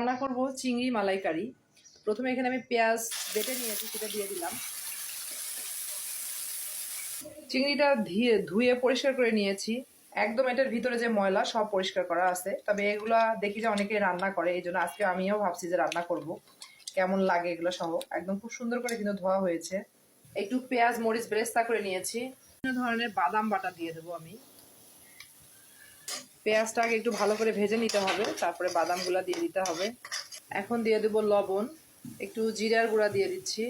রান্না করব চিংড়ি মালাইকারি। প্রথমে এখানে আমি পেঁয়াজ বেটে নিয়েছি, সেটা দিয়ে দিলাম। চিংড়িটা ধুয়ে ধুয়ে পরিষ্কার করে নিয়েছি। একদম এটার ভিতরে যে ময়লা, সব পরিষ্কার করা আছে। তবে এগুলা দেখি যে অনেকে রান্না করে, এই জন্য আজকে আমিও ভাবছি যে রান্না করব। কেমন লাগে এগুলো সহ। একদম খুব সুন্দর করে কিন্তু ধোয়া হয়েছে। একটু পেঁয়াজ, মরিচ, ব্রেস্তা করে নিয়েছি। বিভিন্ন ধরনের বাদাম বাটা দিয়ে দেবো আমি। পেঁয়াজটাকে একটু ভালো করে ভেজে নিতে হবে, তারপরে বাদামগুলা দিয়ে দিতে হবে। এখন দিয়ে দেবো লবণ, একটু জিরার গুঁড়া দিয়ে দিচ্ছি,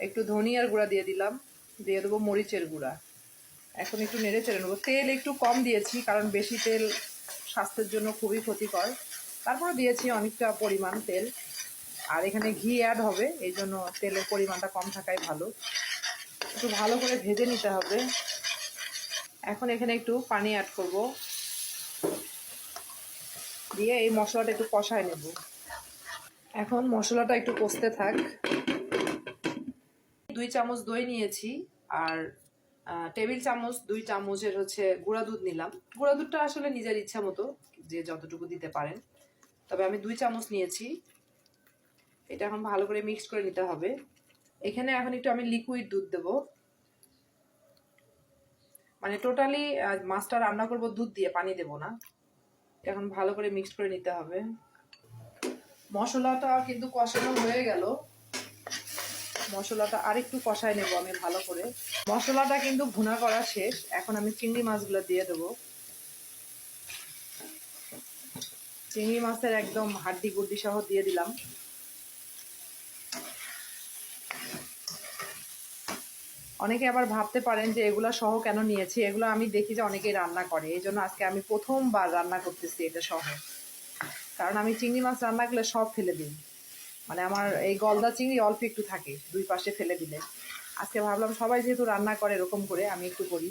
একটু ধনিয়ার গুঁড়া দিয়ে দিলাম, দিয়ে দেবো মরিচের গুঁড়া। এখন একটু নেড়ে চেড়ে নেব। তেল একটু কম দিয়েছি, কারণ বেশি তেল স্বাস্থ্যের জন্য খুবই ক্ষতিকর। তারপরে দিয়েছি অনেকটা পরিমাণ তেল, আর এখানে ঘি অ্যাড হবে, এই জন্য তেলের পরিমাণটা কম থাকাই ভালো। একটু ভালো করে ভেজে নিতে হবে। এখন এখানে একটু পানি অ্যাড করব। দিয়ে এই মশলাটা একটু কষায় নেব। এখন মশলাটা একটু কষতে থাক। দুই চামচ দই নিয়েছি আর টেবিল চামচ, দুই চামচের হচ্ছে গুঁড়া দুধ নিলাম। গুঁড়া দুধটা আসলে নিজের ইচ্ছা মতো যে যতটুকু দিতে পারেন। তবে আমি দুই চামচ নিয়েছি। এটা এখন ভালো করে মিক্স করে নিতে হবে। এখানে এখন একটু আমি লিকুইড দুধ দেব। মানে টোটালি মাছটা রান্না করব দুধ দিয়ে, পানি দেব না। এখন ভালো করে মিক্স করে নিতে হবে। মশলাটা কিন্তু কষানো হয়ে গেল। মশলাটা আরেকটু কষায় নেব আমি ভালো করে। মশলাটা কিন্তু ভুনা করা শেষ। এখন আমি চিংড়ি মাছগুলো দিয়ে দেবো। চিংড়ি মাছের একদম হাড্ডি গুড্ডি সহ দিয়ে দিলাম। অনেকে আবার ভাবতে পারেন যে এগুলা সহ কেন নিয়েছি? এগুলো আমি দেখি যে অনেকেই রান্না করে। এই জন্য আজকে আমি প্রথমবার রান্না করতেছি এটা সহ। কারণ আমি চিংড়ি মাছ রান্না করলে সব ফেলে দিই। মানে আমার এই গলদা চিংড়ি অল্প একটু থাকে, দুই পাশে ফেলে দিলে। আজকে ভাবলাম সবাই যেহেতু রান্না করে এরকম করে, আমি একটু করি।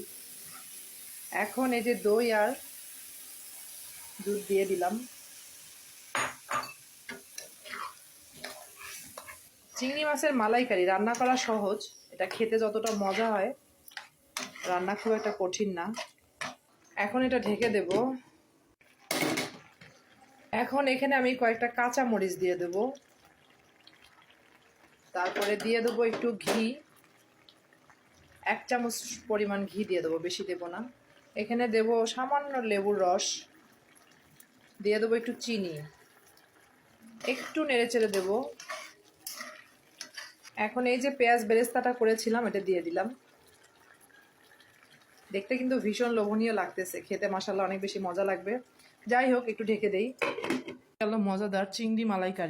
এখন এই যে দই আর দুধ দিয়ে দিলাম। চিংড়ি মাছের মালাইকারি রান্না করা সহজ। এটা খেতে যতটা মজা হয়, রান্না খুব একটা কঠিন না। এখন এটা ঢেকে দেব। এখন এখানে আমি কয়েকটা কাঁচা মরিচ দিয়ে দেব। তারপরে দিয়ে দেবো একটু ঘি। এক চামচ পরিমাণ ঘি দিয়ে দেবো, বেশি দেবো না। এখানে দেব সামান্য লেবুর রস। দিয়ে দেবো একটু চিনি। একটু নেড়ে চেড়ে দেবো। এখন এই যে পেঁয়াজ বেরেস্তাটা করেছিলাম, এটা দিয়ে দিলাম। দেখতে কিন্তু ভীষণ লোভনীয় লাগতেছে, খেতে মশালা অনেক বেশি মজা লাগবে। যাই হোক, একটু ঢেকে দেই। গেল মজাদার চিংড়ি মালাইকারি।